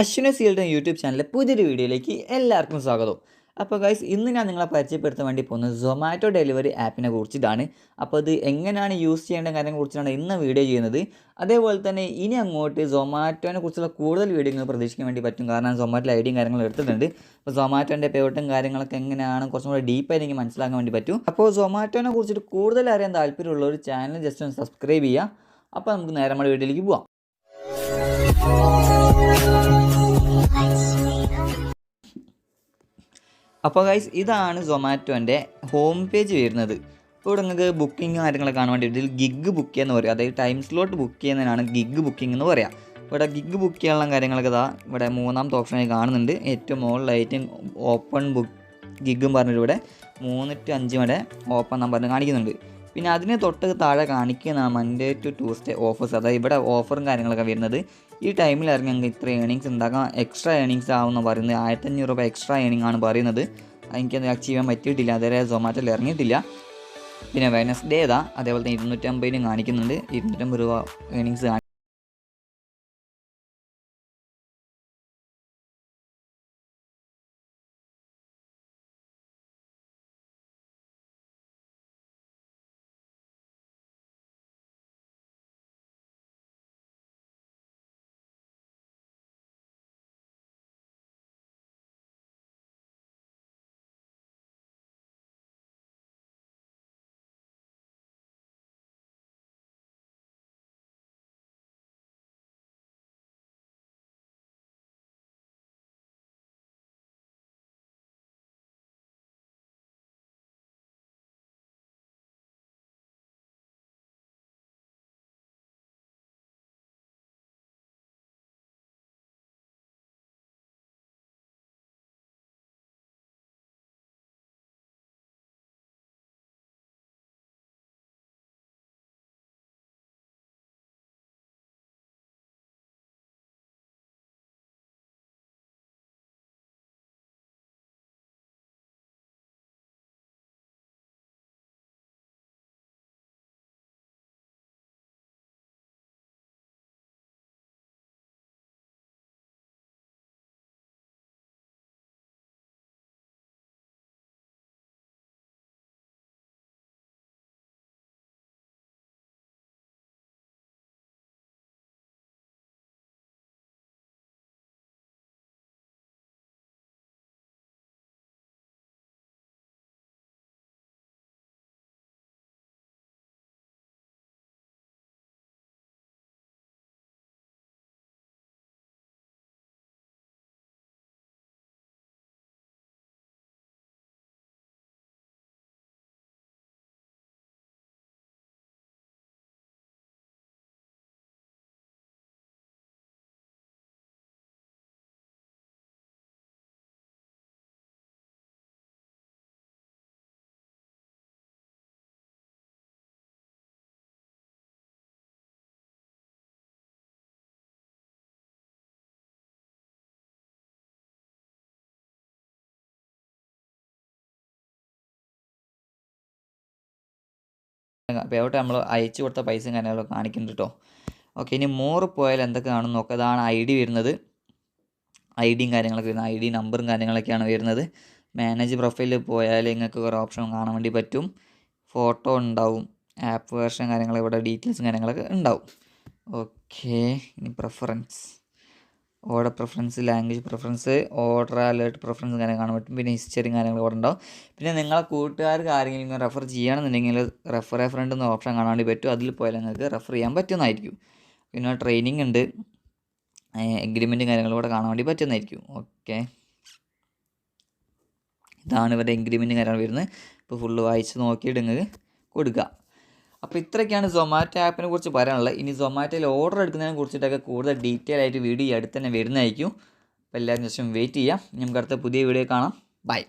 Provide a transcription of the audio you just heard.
അശ്വിന sealed YouTube ചാനലിലെ പുതിയൊരു വീഡിയോയിലേക്ക് എല്ലാവർക്കും സ്വാഗതം. അപ്പോൾ ഗൈസ് ഇന്ന് ഞാൻ നിങ്ങളെ പരിചയപ്പെടുത്താൻ വേണ്ടി പോകുന്നത് സൊമാറ്റോ ഡെലിവറി ആപ്പിനെ കുറിച്ചിട്ടാണ്. അപ്പോൾ അത് എങ്ങനെയാണ് യൂസ് ചെയ്യേണ്ട കാര്യങ്ങളെ കുറിച്ചാണ് ഇന്ന് വീഡിയോ ചെയ്യുന്നത്. അതേപോലെ തന്നെ ഇനി അങ്ങോട്ട് സൊമാറ്റോനെ കുറിച്ചുള്ള കൂടുതൽ വീഡിയോകൾ പ്രതീക്ഷിക്കാൻ വേണ്ടി പറ്റും. കാരണം സൊമാറ്റോ ഐഡിയും കാര്യങ്ങളും എടുത്തിട്ടുണ്ട്. അപ്പോൾ സൊമാറ്റോന്റെ പേവട്ടും കാര്യങ്ങളൊക്കെ എങ്ങനെയാണ് കുറച്ചും കൂടെ ഡീപ്പായി എനിക്ക് മനസ്സിലാക്കാൻ വേണ്ടി പറ്റും. അപ്പോൾ സൊമാറ്റോനെ കുറിച്ചിട്ട് കൂടുതൽ അറിയാൻ താല്പര്യമുള്ള ഒരു ചാനൽ ജസ്റ്റ് ഒന്ന് സബ്സ്ക്രൈബ് ചെയ്യുക. അപ്പോൾ നമുക്ക് നേരെ നമ്മുടെ വീഡിയോയിലേക്ക് പോവാം. അപ്പോൾ ഗൈസ് ഇതാണ് സൊമാറ്റോന്റെ ഹോം പേജ് വരുന്നത്. ഇപ്പോൾ ഇവിടെ നിങ്ങൾക്ക് ബുക്കിംഗ് കാര്യങ്ങളൊക്കെ കാണാൻ വേണ്ടി ഇതിൽ ഗിഗ് ബുക്ക് ചെയ്യുന്ന പറയും. അതായത് ടൈം സ്ലോട്ട് ബുക്ക് ചെയ്യുന്നതിനാണ് ഗിഗ് ബുക്കിംഗ് എന്ന് പറയാം. ഇവിടെ ഗിഗ് ബുക്ക് ചെയ്യാനുള്ള കാര്യങ്ങളൊക്കെ ഇതാ ഇവിടെ മൂന്നാമത്തെ ഓപ്ഷനായി കാണുന്നുണ്ട്. ഏറ്റവും മുകളിലായിട്ടും ഓപ്പൺ ബുക്ക് ഗിഗും പറഞ്ഞിട്ട് ഇവിടെ മൂന്ന് ടു അഞ്ച് വരെ ഓപ്പൺ നമ്പറിന് കാണിക്കുന്നുണ്ട്. പിന്നെ അതിന് തൊട്ട് താഴെ കാണിക്കുന്ന മൺഡേ ടു ട്യൂസ്ഡേ ഓഫേഴ്സ് അതായത് ഇവിടെ ഓഫറും കാര്യങ്ങളൊക്കെ വരുന്നത് ഈ ടൈമിൽ ഇറങ്ങി ഞങ്ങൾക്ക് ഇത്ര ഏണിങ്സ് ഉണ്ടാക്കാം എക്സ്ട്രാ ഏണിങ്സ് ആവുമെന്ന് പറയുന്നത്. ആയിരത്തഞ്ഞൂറ് രൂപ എക്സ്ട്രാ ഏണിംഗ് ആണ് പറയുന്നത്. എനിക്കത് അച്ചീവ് ചെയ്യാൻ പറ്റിയിട്ടില്ല. അതേ സൊമാറ്റോയിൽ ഇറങ്ങിയിട്ടില്ല. പിന്നെ വെനസ്ഡേ ഇതാ അതേപോലെ തന്നെ ഇരുന്നൂറ്റമ്പതിനും കാണിക്കുന്നുണ്ട്. ഇരുന്നൂറ്റമ്പത് രൂപ ഏണിങ്സ് പേവട്ടെ നമ്മൾ അയച്ചു കൊടുത്ത പൈസയും കാര്യങ്ങളൊക്കെ കാണിക്കുന്നുണ്ട് കേട്ടോ ഓക്കെ ഇനി മോറ് പോയാൽ എന്തൊക്കെ കാണും? നോക്കുക അതാണ് ഐ ഡി വരുന്നത്. ഐ ഡിയും കാര്യങ്ങളൊക്കെ വരുന്നത്. ഐ ഡി നമ്പറും കാര്യങ്ങളൊക്കെയാണ് വരുന്നത്. മാനേജ് പ്രൊഫൈലിൽ പോയാൽ നിങ്ങൾക്ക് കുറേ ഓപ്ഷൻ കാണാൻ വേണ്ടി പറ്റും. ഫോട്ടോ ഉണ്ടാവും. ആപ്പ് വേർഷൻ കാര്യങ്ങൾ ഇവിടെ ഡീറ്റെയിൽസും കാര്യങ്ങളൊക്കെ ഉണ്ടാവും. ഓക്കെ ഇനി preference order preference language preference order alert preference കാര്യങ്ങൾ കാണാൻ പറ്റും. പിന്നെ ഹിസ്റ്ററിയും കാര്യങ്ങളും ഇവിടെ ഉണ്ടാവും. പിന്നെ നിങ്ങളെ കൂട്ടുകാർക്ക് ആരെങ്കിലും റെഫർ ചെയ്യണമെന്നുണ്ടെങ്കിൽ റെഫർ എ ഫ്രണ്ട് എന്ന ഓപ്ഷൻ കാണാൻ വേണ്ടി പറ്റും. അതിൽ പോയാൽ നിങ്ങൾക്ക് റെഫർ ചെയ്യാൻ പറ്റുന്നതായിരിക്കും പിന്നെ ട്രെയിനിങ് ഉണ്ട്. എഗ്രിമെന്റും കാര്യങ്ങളും കൂടെ കാണാൻ വേണ്ടി പറ്റുന്നതായിരിക്കും ഓക്കെ ഇതാണ് ഇവരുടെ എഗ്രിമെന്റും കാര്യങ്ങൾ വരുന്നത്. ഇപ്പോൾ ഫുള്ള് വായിച്ച് നോക്കിയിട്ട് നിങ്ങൾക്ക് കൊടുക്കുക അപ്പോൾ ഇത്രയൊക്കെയാണ് സൊമാറ്റോ ആപ്പിനെ കുറിച്ച് പറയാനുള്ളത്. ഇനി സൊമാറ്റോയിൽ ഓർഡർ എടുക്കുന്നതിനെ കുറിച്ചിട്ടൊക്കെ കൂടുതൽ ഡീറ്റെയിൽ ആയിട്ട് വീഡിയോ അടുത്ത് തന്നെ വരുന്നതായിരിക്കും. അപ്പോൾ എല്ലാവരും ജസ്റ്റ് വെയിറ്റ് ചെയ്യാം. നമുക്ക് അടുത്ത പുതിയ വീഡിയോ കാണാം. ബൈ